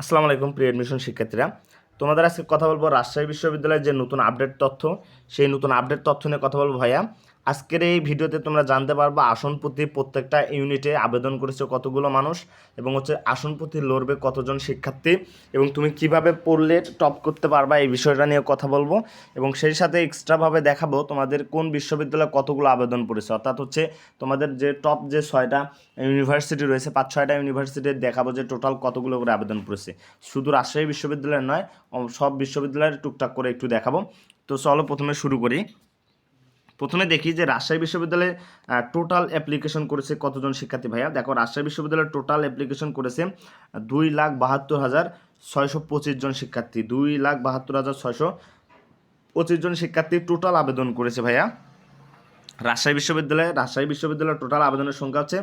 আসসালামু আলাইকুম, প্রিয় অ্যাডমিশন শিক্ষার্থীরা। তোমাদের আজকে কথা বলব রাজশাহী বিশ্ববিদ্যালয়ের যে নতুন আপডেট তথ্য, সেই নতুন আপডেট তথ্য নিয়ে কথা বলব ভাইয়া। আজকের এই ভিডিওতে তোমরা জানতে পারবা আসন প্রতি প্রত্যেকটা ইউনিটে আবেদন করেছে কতগুলো মানুষ এবং হচ্ছে আসন প্রতি লড়বে কতজন শিক্ষার্থী এবং তুমি কীভাবে পড়লে টপ করতে পারবা এই বিষয়টা নিয়ে কথা বলব এবং সেই সাথে এক্সট্রাভাবে দেখাবো তোমাদের কোন বিশ্ববিদ্যালয়ে কতগুলো আবেদন পড়েছে। অর্থাৎ হচ্ছে তোমাদের যে টপ যে ছয়টা ইউনিভার্সিটি রয়েছে, পাঁচ ছয়টা ইউনিভার্সিটির দেখাবো যে টোটাল কতগুলো করে আবেদন পড়েছে। শুধু রাজশাহী বিশ্ববিদ্যালয়ের নয় সব বিশ্ববিদ্যালয়ের টুকটাক করে একটু দেখাবো। তো চলো প্রথমে শুরু করি। প্রথমে দেখি যে রাজশাহী বিশ্ববিদ্যালয়ে টোটাল অ্যাপ্লিকেশন করেছে কতজন শিক্ষার্থী ভাইয়া? দেখো, রাজশাহী বিশ্ববিদ্যালয়ের টোটাল অ্যাপ্লিকেশন করেছে দুই লাখ বাহাত্তর হাজার ছয়শো পঁচিশ জন শিক্ষার্থী। দুই লাখ বাহাত্তর হাজার ছয়শো পঁচিশ জন শিক্ষার্থী টোটাল আবেদন করেছে ভাইয়া। রাজশাহী বিশ্ববিদ্যালয়ে, রাজশাহী বিশ্ববিদ্যালয়ের টোটাল আবেদনের সংখ্যা হচ্ছে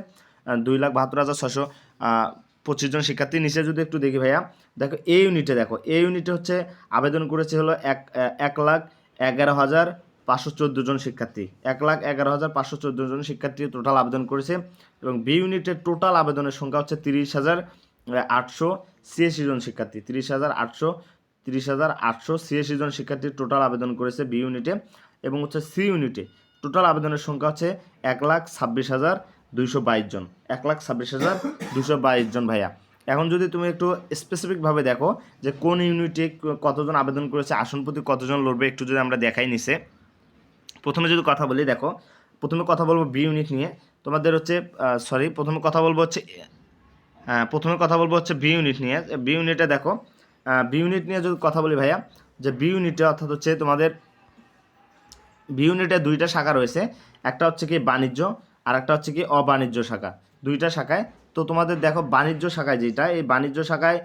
দুই লাখ বাহাত্তর হাজার ছশো পঁচিশ জন শিক্ষার্থী। নিচে যদি একটু দেখি ভাইয়া, দেখো, এই ইউনিটে দেখো, এই ইউনিটে হচ্ছে আবেদন করেছে হলো এক এক লাখ এগারো হাজার পাঁচশো চোদ্দ জন শিক্ষার্থী। এক লাখ এগারো হাজার পাঁচশো চোদ্দ জন শিক্ষার্থী টোটাল আবেদন করেছে এবং বি ইউনিটের টোটাল আবেদনের সংখ্যা হচ্ছে তিরিশ হাজার আটশো ছিয়াশি জন শিক্ষার্থী। তিরিশ হাজার, আটশো তিরিশ হাজার, আটশো ছিয়াশি জন শিক্ষার্থী টোটাল আবেদন করেছে বি ইউনিটে এবং হচ্ছে সি ইউনিটে টোটাল আবেদনের সংখ্যা হচ্ছে এক লাখ ছাব্বিশ হাজার দুইশো বাইশ জন। এক লাখ ছাব্বিশ হাজার দুশো বাইশ জন ভাইয়া। এখন যদি তুমি একটু স্পেসিফিকভাবে দেখো যে কোন ইউনিটে কতজন আবেদন করেছে আসন প্রতি কতজন লড়বে, একটু যদি আমরা দেখাই নিছে প্রথমে যদি কথা বলি দেখো প্রথমে কথা বলব বি ইউনিট নিয়ে। তোমাদের হচ্ছে সরি প্রথমে কথা বলব হচ্ছে আহ, প্রথমে কথা বলব হচ্ছে বি ইউনিট নিয়ে। বি ইউনিটে দেখো বি ইউনিট নিয়ে যদি কথা বলি ভাইয়া যে বি ইউনিটে অর্থাৎ হচ্ছে তোমাদের বি ইউনিটে দুইটা শাখা রয়েছে। একটা হচ্ছে কি বাণিজ্য আর একটা হচ্ছে কি অবাণিজ্য শাখা। দুইটা শাখায়। তো তোমাদের দেখো বাণিজ্য শাখায় যেটা এই বাণিজ্য শাখায়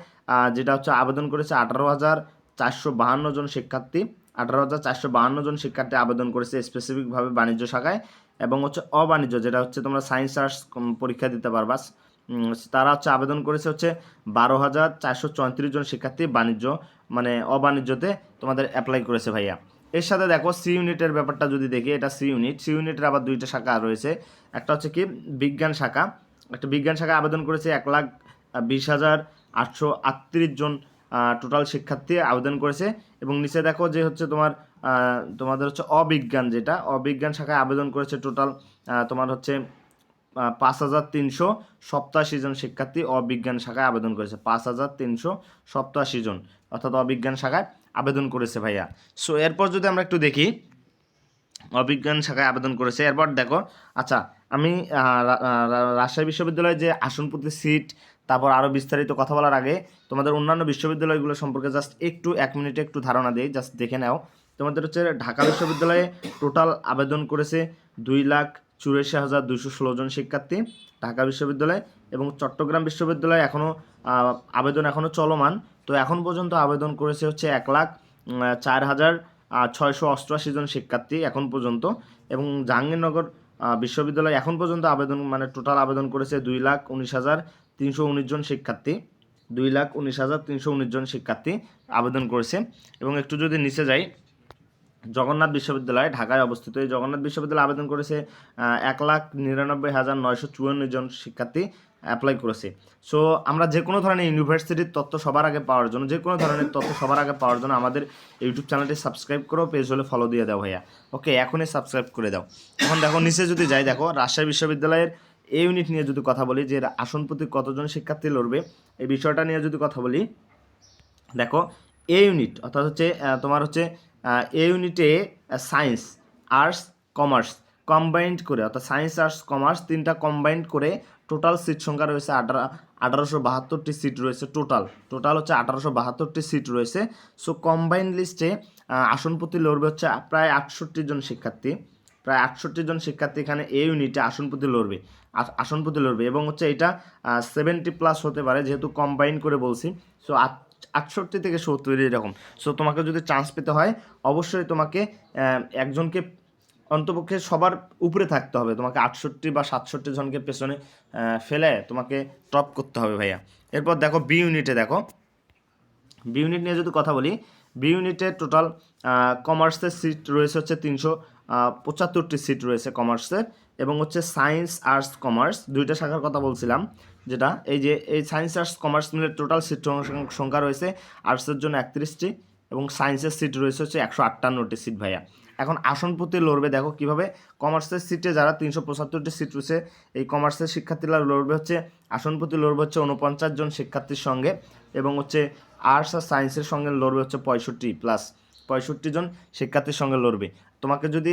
যেটা হচ্ছে আবেদন করেছে আঠারো হাজার চারশো বাহান্ন জন শিক্ষার্থী। আঠারো হাজার চারশো বাহান্ন জন শিক্ষার্থী আবেদন করেছে স্পেসিফিকভাবে বাণিজ্য শাখায় এবং হচ্ছে অবাণিজ্য যেটা হচ্ছে তোমরা সায়েন্স আর্টস পরীক্ষা দিতে পারবা। উম, তারা হচ্ছে আবেদন করেছে হচ্ছে বারো হাজার চারশো চৌত্রিশ জন শিক্ষার্থী বাণিজ্য মানে অবাণিজ্যতে তোমাদের অ্যাপ্লাই করেছে ভাইয়া। এর সাথে দেখো সি ইউনিটের ব্যাপারটা যদি দেখি এটা সি ইউনিট সি ইউনিটের আবার দুইটা শাখা রয়েছে। একটা হচ্ছে কি বিজ্ঞান শাখা একটা বিজ্ঞান শাখা আবেদন করেছে এক লাখ বিশ হাজার আটশো আটত্রিশ জন টোটাল শিক্ষার্থী আবেদন করেছে। এবং নিচে দেখো যে হচ্ছে তোমার তোমাদের হচ্ছে অবিজ্ঞান যেটা, অবিজ্ঞান শাখায় আবেদন করেছে টোটাল তোমার হচ্ছে পাঁচ হাজার তিনশো সপ্তাশি জন শিক্ষার্থী অবিজ্ঞান শাখায় আবেদন করেছে। পাঁচ হাজার তিনশো সপ্তাশি জন, অর্থাৎ অবিজ্ঞান শাখায় আবেদন করেছে ভাইয়া। সো এরপর যদি আমরা একটু দেখি, অবিজ্ঞান শাখায় আবেদন করেছে। এরপর দেখো আচ্ছা আমি রাজশাহী বিশ্ববিদ্যালয়ে যে আসন প্রতি সিট তারপর আরও বিস্তারিত কথা বলার আগে তোমাদের অন্যান্য বিশ্ববিদ্যালয়গুলো সম্পর্কে জাস্ট একটু, এক মিনিটে একটু ধারণা দিই জাস্ট দেখে নাও। তোমাদের হচ্ছে ঢাকা বিশ্ববিদ্যালয়ে টোটাল আবেদন করেছে দুই লাখ চুরাশি হাজার দুশো ষোলো জন শিক্ষার্থী ঢাকা বিশ্ববিদ্যালয় এবং চট্টগ্রাম বিশ্ববিদ্যালয়ে এখনও আবেদন এখনও চলমান। তো এখন পর্যন্ত আবেদন করেছে হচ্ছে এক লাখ চার হাজার ছয়শো অষ্টআশি জন শিক্ষার্থী এখন পর্যন্ত এবং জাহাঙ্গীরনগর বিশ্ববিদ্যালয় এখন পর্যন্ত আবেদন মানে টোটাল আবেদন করেছে দুই লাখ উনিশ হাজার তিনশো উনিশ জন শিক্ষার্থী, দুই লাখ উনিশ হাজার তিনশো উনিশ জন শিক্ষার্থী আবেদন করেছে। এবং একটু যদি নিচে যাই, জগন্নাথ বিশ্ববিদ্যালয়, ঢাকায় অবস্থিত। এই জগন্নাথ বিশ্ববিদ্যালয় আবেদন করেছে এক লাখ নিরানব্বই হাজার নয়শো চুয়ান্ন জন শিক্ষার্থী অ্যাপ্লাই করেছে। সো আমরা যে কোনো ধরনের ইউনিভার্সিটির তথ্য সবার আগে পাওয়ার জন্য, যে কোনো ধরনের তথ্য সবার আগে পাওয়ার জন্য আমাদের ইউটিউব চ্যানেলটি সাবস্ক্রাইব করো পেজ হলে ফলো দিয়ে দাও ভাইয়া। ওকে এখনই সাবস্ক্রাইব করে দাও। এখন দেখো, নিচে যদি যাই, দেখো, রাজশাহী বিশ্ববিদ্যালয়ের এই ইউনিট নিয়ে যদি কথা বলি, যে আসন প্রতি কতজন শিক্ষার্থী লড়বে, এই বিষয়টা নিয়ে যদি কথা বলি, দেখো এ ইউনিট অর্থাৎ হচ্ছে তোমার হচ্ছে এ ইউনিটে সায়েন্স আর্টস কমার্স কম্বাইন্ড করে, অর্থাৎ সায়েন্স আর্টস কমার্স তিনটা কম্বাইন্ড করে টোটাল সিট সংখ্যা রয়েছে আঠারো, আঠারোশো বাহাত্তরটি সিট রয়েছে টোটাল টোটাল হচ্ছে আঠারোশো বাহাত্তরটি সিট রয়েছে। সো কম্বাইন লিস্টে আসন প্রতি লড়বে হচ্ছে প্রায় আটষট্টি জন শিক্ষার্থী। প্রায় আটষট্টি জন শিক্ষার্থী এখানে এই ইউনিটে আসন প্রতি লড়বে আসন প্রতি লড়বে এবং হচ্ছে এটা সেভেন্টি প্লাস হতে পারে যেহেতু কম্বাইন করে বলছি সো আটষট্টি থেকে সত্তর এরকম সো তোমাকে যদি চান্স পেতে হয়, অবশ্যই তোমাকে একজনকে অন্তপক্ষে সবার উপরে থাকতে হবে। তোমাকে আটষট্টি বা সাতষট্টি জনকে পেছনে ফেলে তোমাকে টপ করতে হবে ভাইয়া। এরপর দেখো বি ইউনিটে দেখো। বি ইউনিট নিয়ে যদি কথা বলি বি ইউনিটে টোটাল কমার্সের সিট রয়েছে হচ্ছে তিনশো পঁচাত্তরটি সিট রয়েছে কমার্সের এবং হচ্ছে সায়েন্স আর্টস কমার্স দুইটা শাখার কথা বলছিলাম, যেটা এই যে, এই সায়েন্স আর্টস কমার্স মিলে টোটাল সিট সংখ্যা রয়েছে আর্টসের জন্য একত্রিশটি এবং সায়েন্সের সিট রয়েছে হচ্ছে একশো আটান্নটি সিট ভাইয়া। এখন আসন প্রতি লড়বে, দেখো কীভাবে কমার্সের সিটে যারা তিনশো পঁচাত্তরটি সিট রয়েছে, এই কমার্সের শিক্ষার্থীরা লড়বে হচ্ছে, আসন প্রতি লড়বে হচ্ছে উনপঞ্চাশ জন শিক্ষার্থীর সঙ্গে এবং হচ্ছে আর্টস আর সায়েন্সের সঙ্গে লড়বে হচ্ছে পঁয়ষট্টি প্লাস পঁয়ষট্টি জন শিক্ষার্থীর সঙ্গে লড়বে। তোমাকে যদি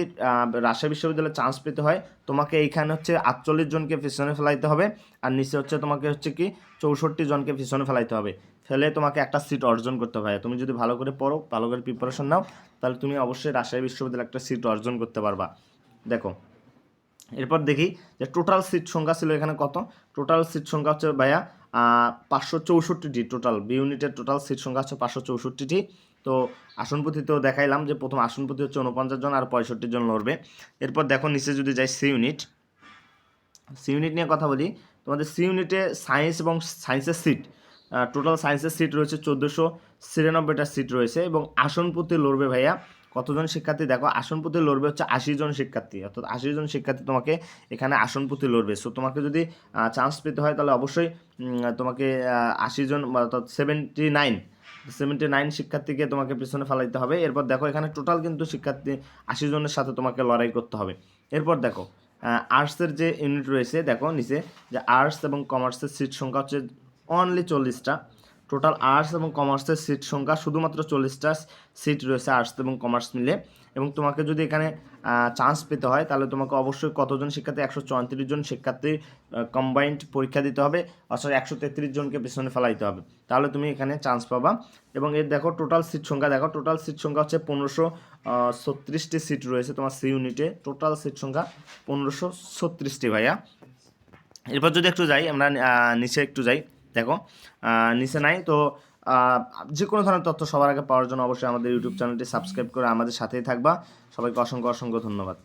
রাজশাহী বিশ্ববিদ্যালয়ে চান্স পেতে হয়, তোমাকে এইখানে হচ্ছে আটচল্লিশ জনকে পিছনে ফেলাইতে হবে, আর নিচে হচ্ছে তোমাকে হচ্ছে কি চৌষট্টি জনকে পিছনে ফেলাইতে হবে। ফেলে তোমাকে একটা সিট অর্জন করতে হবে তুমি যদি ভালো করে পড়ো, ভালো করে প্রিপারেশন নাও, তাহলে তুমি অবশ্যই রাজশাহী বিশ্ববিদ্যালয়ে একটা সিট অর্জন করতে পারবা। দেখো, এরপর দেখি যে টোটাল সিট সংখ্যা ছিল এখানে কত? টোটাল সিট সংখ্যা হচ্ছে ভাইয়া পাঁচশো চৌষট্টিটি টোটাল বি ইউনিটের টোটাল সিট সংখ্যা হচ্ছে পাঁচশো চৌষট্টিটি। তো আসনপতিতেও দেখাইলাম যে প্রথম আসনপতি হচ্ছে উনপঞ্চাশ জন আর পঁয়ষট্টি জন লড়বে। এরপর দেখো নিচে যদি যাই সি ইউনিট। সি ইউনিট নিয়ে কথা বলি, তোমাদের সি ইউনিটে সায়েন্স এবং সায়েন্সের সিট টোটাল সায়েন্সের সিট রয়েছে চোদ্দোশো ছিয়ানব্বইটা সিট রয়েছে এবং আসন প্রতি লড়বে ভাইয়া কতজন শিক্ষার্থী? দেখো, আসন প্রতি লড়বে হচ্ছে আশি জন শিক্ষার্থী, অর্থাৎ আশি জন শিক্ষার্থী তোমাকে এখানে আসন প্রতি লড়বে। সো তোমাকে যদি চান্স পেতে হয় তাহলে অবশ্যই তোমাকে আশি জন অর্থাৎ সেভেন্টি নাইন সেভেন্টি নাইন শিক্ষার্থীকে তোমাকে পিছনে ফেলাইতে হবে। এরপর দেখো, এখানে টোটাল কিন্তু শিক্ষার্থী আশি জনের সাথে তোমাকে লড়াই করতে হবে। এরপর দেখো আর্টসের যে ইউনিট রয়েছে, দেখো নিচে, যে আর্টস এবং কমার্সের সিট সংখ্যা হচ্ছে অনলি চল্লিশটা। টোটাল আর্টস এবং কমার্সের সিট সংখ্যা শুধুমাত্র চল্লিশটা সিট রয়েছে আর্টস এবং কমার্স মিলে। এবং তোমাকে যদি এখানে চান্স পেতে হয়, তাহলে তোমাকে অবশ্যই কতজন শিক্ষার্থী? একশো চৌত্রিশ জন শিক্ষার্থী কম্বাইন্ড পরীক্ষা দিতে হবে, অর্থাৎ একশো তেত্রিশ জনকে পেছনে ফেলাইতে হবে। তাহলে তুমি এখানে চান্স পাবা। এবং এর দেখো টোটাল সিট সংখ্যা, দেখো টোটাল সিট সংখ্যা হচ্ছে পনেরোশো ছত্রিশটি সিট রয়েছে তোমার সি ইউনিটে টোটাল সিট সংখ্যা পনেরোশো ছত্রিশটি ভাইয়া। এরপর যদি একটু যাই, আমরা নিচে একটু যাই। দেখো নিচে নাই, তো যে কোনো ধরনের তথ্য সবার আগে পাওয়ার জন্য অবশ্যই আমাদের ইউটিউব চ্যানেলটি সাবস্ক্রাইব করে আমাদের সাথেই থাকবা। সবাইকে অসংখ্য অসংখ্য ধন্যবাদ।